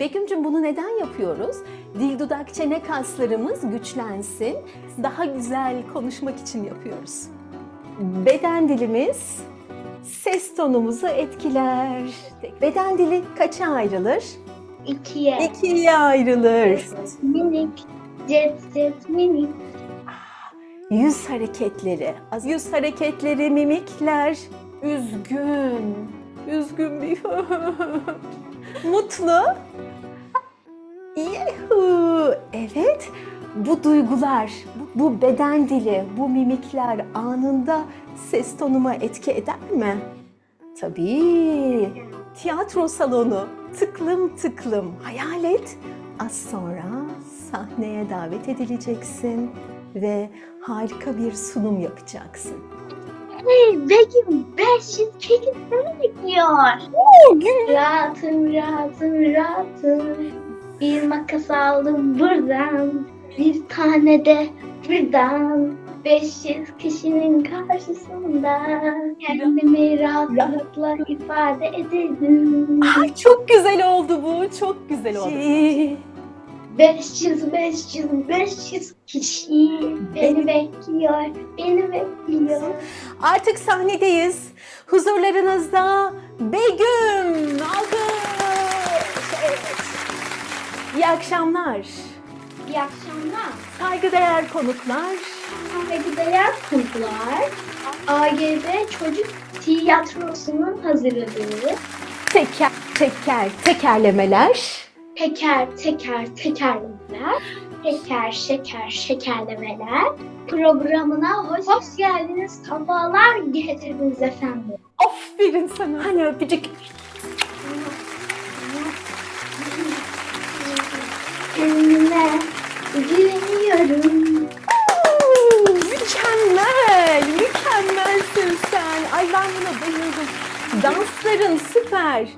Begüm'cüm bunu neden yapıyoruz? Dil dudak çene kaslarımız güçlensin. Daha güzel konuşmak için yapıyoruz. Beden dilimiz ses tonumuzu etkiler. Beden dili kaça ayrılır? İkiye. İkiye ayrılır. Minik. Jet jet minik. Yüz hareketleri. Yüz hareketleri, mimikler. Üzgün. Üzgün bir Mutlu. Yuhu. Evet. Bu duygular, bu- beden dili, bu mimikler anında ses tonuma etki eder mi? Tabii. Tiyatro salonu tıklım tıklım hayal et. Az sonra sahneye davet edileceksin ve harika bir sunum yapacaksın. Hey Begüm 500 kekik seni bekliyor. Rahatım rahatım rahatım. Bir makas aldım buradan. Bir tane de buradan. 500 kişinin karşısında kendimi rahatlıkla ifade ederim. Ay çok güzel oldu bu, çok güzel oldu. 500 500 500 kişi beni bekliyor, beni bekliyor. Artık sahnedeyiz. Huzurlarınızda Begüm. İyi akşamlar. İyi akşamlar. Saygıdeğer konuklar. Saygıdeğer konuklar, AGB Çocuk Tiyatrosu'nun hazırladığı Teker teker tekerlemeler. teker teker tekerlemeler, teker şeker şekerlemeler programına hoş, hoş geldiniz, kafalar getirdiniz efendim. Aferin sana. Hani öpücük. Kendime güveniyorum. Oo, Mükemmel, mükemmelsin sen. Ay ben buna bayıldım. Dansların süper.